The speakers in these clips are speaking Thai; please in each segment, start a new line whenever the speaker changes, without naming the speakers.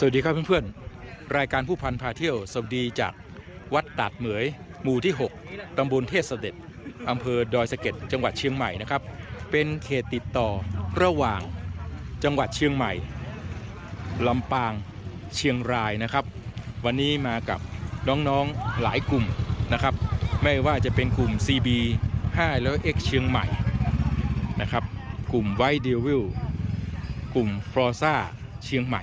สวัสดีครับเพื่อนๆ รายการผู้พันพาเที่ยว สวัสดีจากวัดตาดเหมย หมู่ที่ 6 ตำบลเทศเสด็จ อำเภอดอยสะเก็ด จังหวัดเชียงใหม่นะครับ เป็นเขตติดต่อระหว่างจังหวัดเชียงใหม่ ลำปาง เชียงรายนะครับ วันนี้มากับน้องๆ หลายกลุ่มนะครับ ไม่ว่าจะเป็นกลุ่ม CB 5แล้ว X เชียงใหม่นะครับ กลุ่มไวเดวิล กลุ่มฟรอซ่าเชียงใหม่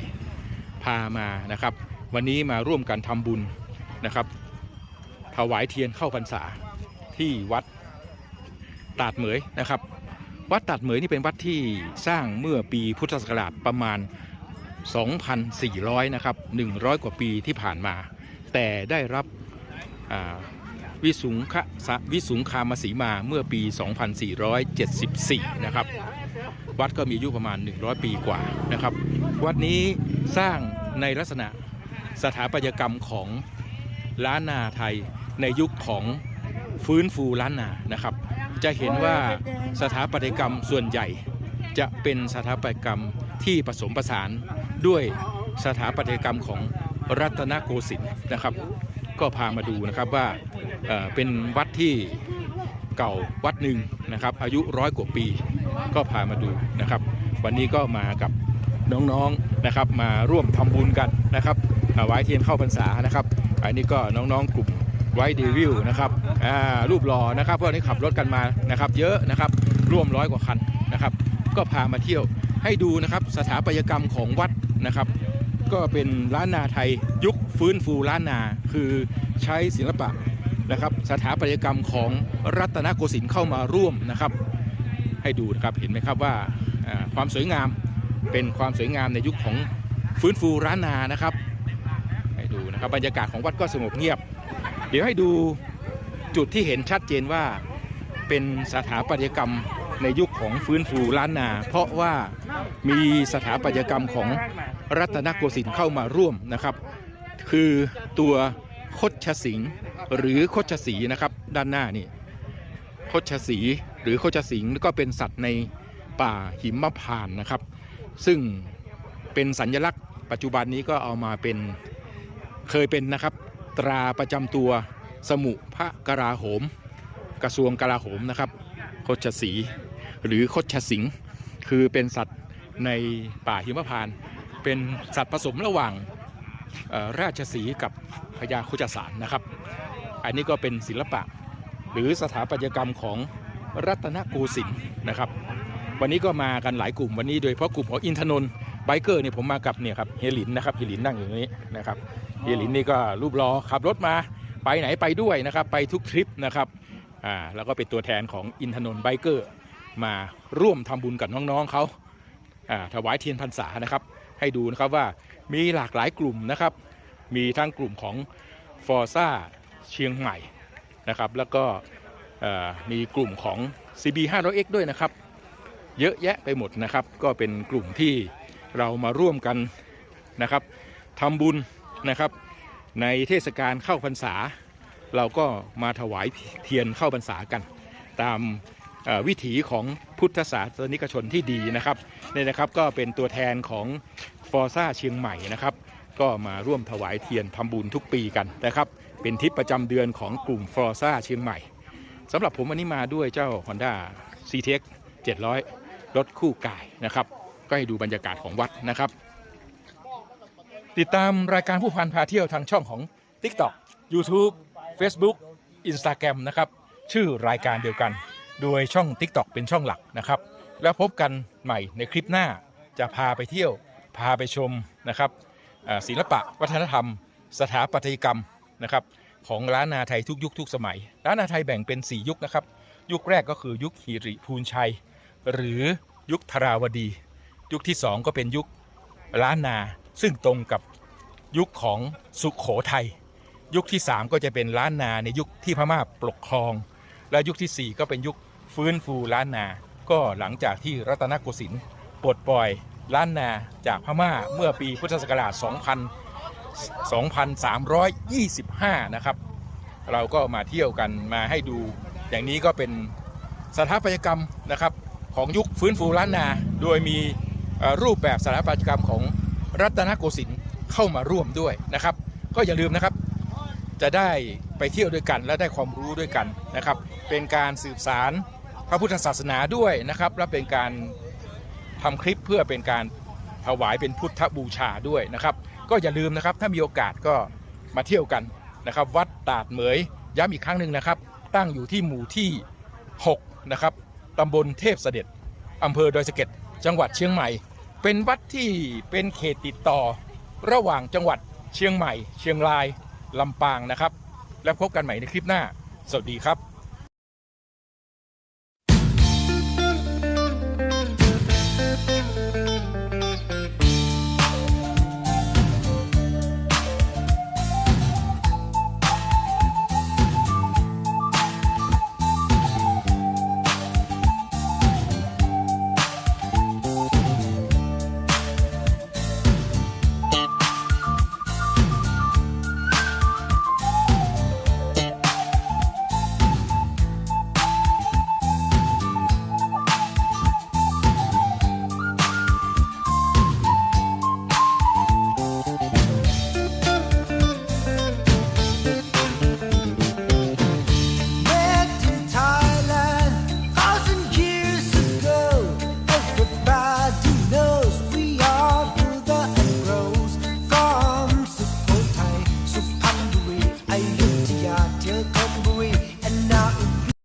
พามานะครับ วันนี้มาร่วมกันทำบุญนะครับถวายเทียนเข้าพรรษาที่วัดตาดเหมยนะครับ วัดตาดเหมยนี่เป็นวัดที่สร้างเมื่อปีพุทธศักราชประมาณ 2,400 นะครับ 100 กว่าปีที่ผ่านมา แต่ได้รับวิสุงคะวิสุงคามสีมาเมื่อปี 2474 นะครับ วัดก็มีอายุประมาณ 100 ปีกว่านะครับ วัดนี้สร้าง ในลักษณะสถาปัตยกรรมของล้านนาไทยในยุคของฟื้นฟูล้านนานะครับ จะเห็นว่าสถาปัตยกรรมส่วนใหญ่จะเป็นสถาปัตยกรรมที่ผสมผสานด้วยสถาปัตยกรรมของรัตนโกสินทร์นะครับ ก็พามาดูนะครับว่าเป็นวัดที่เก่าวัดหนึ่งนะครับ อายุร้อยกว่าปีก็พามาดูนะครับ วันนี้ก็มากับ น้องๆนะครับมาร่วมทำบุญกันนะครับถวายเทียนเข้าพรรษานะครับอันนี้ก็น้องๆกลุ่มไวเดวิลนะครับอ่ารูปหล่อนะครับพวกนี้ขับรถกันมานะครับ เยอะนะครับร่วมร้อยกว่าคันนะครับ ก็พามาเที่ยวให้ดูนะครับสถาปัตยกรรมของวัดนะครับ ก็เป็นล้านนาไทยยุคฟื้นฟูล้านนา คือใช้ศิลปะนะครับ สถาปัตยกรรมของรัตนโกสินทร์เข้ามาร่วมนะครับ ให้ดูนะครับเห็นไหมครับว่าความสวยงาม เป็นความสวยงามในยุคของฟื้นฟูร้านนานะครับให้ดูนะครับบรรยากาศของวัดก็สงบเงียบ เดี๋ยวให้ดูจุดที่เห็นชัดเจนว่าเป็นสถาปัตยกรรมในยุคของฟื้นฟูล้านนา เพราะว่ามีสถาปัตยกรรมของรัตนโกสินทร์เข้ามาร่วมนะครับ คือตัวคดชสิงหรือคดชสีนะครับ ด้านหน้านี่คดชสีหรือโคชสิงก็เป็นสัตว์ในป่าหิมพานนะครับ ซึ่งเป็นสัญลักษณ์ ปัจจุบันนี้ก็เอามาเป็นเคยเป็นนะครับ ตราประจำตัวสมุพระกราโหม กระทรวงกลาโหมนะครับโคชสีหรือโคชสิงห์คือเป็นสัตว์ในป่าหิมพานเป็นสัตว์ผสมระหว่างราชสีกับพญาโคจสารนะครับ อันนี้ก็เป็นศิลปะ หรือสถาปัตยกรรมของรัตนโกสินทร์นะครับ วันนี้ก็มากันหลายกลุ่มวันนี้โดยเฉพาะกลุ่มของอินทนนท์ไบเกอร์เนี่ยผมมากับเนี่ยครับเฮลินนะครับเฮลินนั่งอยู่ตรงนี้นะครับเฮลินนี่ก็รูปรอขับรถมาไปไหนไปด้วยนะครับไปทุกทริปนะครับอ่าแล้วก็เป็นตัวแทนของอินทนนท์ไบเกอร์มาร่วมทำบุญกับน้องๆเขาอ่าถวายเทียนพรรษานะครับ ให้ดูนะครับว่ามีหลากหลายกลุ่มนะครับ มีทั้งกลุ่มของฟอร์ซ่าเชียงใหม่นะครับแล้วก็อ่อมีกลุ่มของ CB 500X ด้วยนะครับ เยอะแยะไปหมดนะครับ ก็เป็นกลุ่มที่เรามาร่วมกันนะครับทำบุญนะครับ ในเทศกาลเข้าพรรษา เราก็มาถวายเทียนเข้าพรรษากัน ตามวิถีของพุทธศาสนิกชนที่ดีนะครับนี่นะครับก็เป็นตัวแทนของฟอร์ซ่าเชียงใหม่นะครับ ก็มาร่วมถวายเทียนทำบุญทุกปีกันนะครับ เป็นทริปประจำเดือนของกลุ่มฟอร์ซ่าเชียงใหม่สำหรับผมวันนี้มาด้วยเจ้า Honda CTX 700 รถคู่กายนะครับ ก็ให้ดูบรรยากาศของวัดนะครับ ติดตามรายการผู้พันพาเที่ยวทางช่องของ TikTok YouTube Facebook Instagram นะครับ ชื่อรายการเดียวกัน โดยช่อง TikTok เป็นช่องหลักนะครับ แล้วพบกันใหม่ในคลิปหน้าจะพาไปเที่ยวพาไปชมนะครับศิลปะวัฒนธรรม สถาปัตยกรรมนะครับของล้านนาไทยทุกยุคทุกสมัยล้านนาไทยแบ่งเป็น 4 ยุคนะครับ ยุคแรกก็คือยุคหิริพูนชัย หรือยุคธราวดี ยุคที่2ก็เป็นยุคล้านนา ซึ่งตรงกับยุคของสุขโขทัยยุคที่3ก็จะเป็นล้านนาในยุคที่พม่าปกครอง และยุคทีสี่4ก็เป็นยุคฟื้นฟูล้านนา ก็หลังจากที่รัตนโกสินทร์ปลดปล่อยล้านนาจากพม่าเมื่อปีพุทธศักราช2000 2325 นะครับ เราก็มาเที่ยวกันมาให้ดู อย่างนี้ก็เป็นสถาปัตยกรรมนะครับ ของยุคฟื้นฟูล้านนา โดยมีรูปแบบสถาปัตยกรรมของรัตนโกสินทร์เข้ามาร่วมด้วยนะครับ ก็อย่าลืมนะครับ จะได้ไปเที่ยวด้วยกันและได้ความรู้ด้วยกันนะครับ เป็นการสืบสารพระพุทธศาสนาด้วยนะครับ และเป็นการทำคลิปเพื่อเป็นการถวายเป็นพุทธบูชาด้วยนะครับ ก็อย่าลืมนะครับถ้ามีโอกาสก็มาเที่ยวกันนะครับ วัดตาดเหมยย้ำอีกครั้งหนึ่งนะครับ ตั้งอยู่ที่หมู่ที่ 6 นะครับ ตำบลเทพเสด็จอำเภอดอยสะเก็ดจังหวัดเชียงใหม่ เป็นวัดที่เป็นเขตติดต่อ ระหว่างจังหวัดเชียงใหม่ เชียงรายลำปางนะครับ แล้วพบกันใหม่ในคลิปหน้า สวัสดีครับ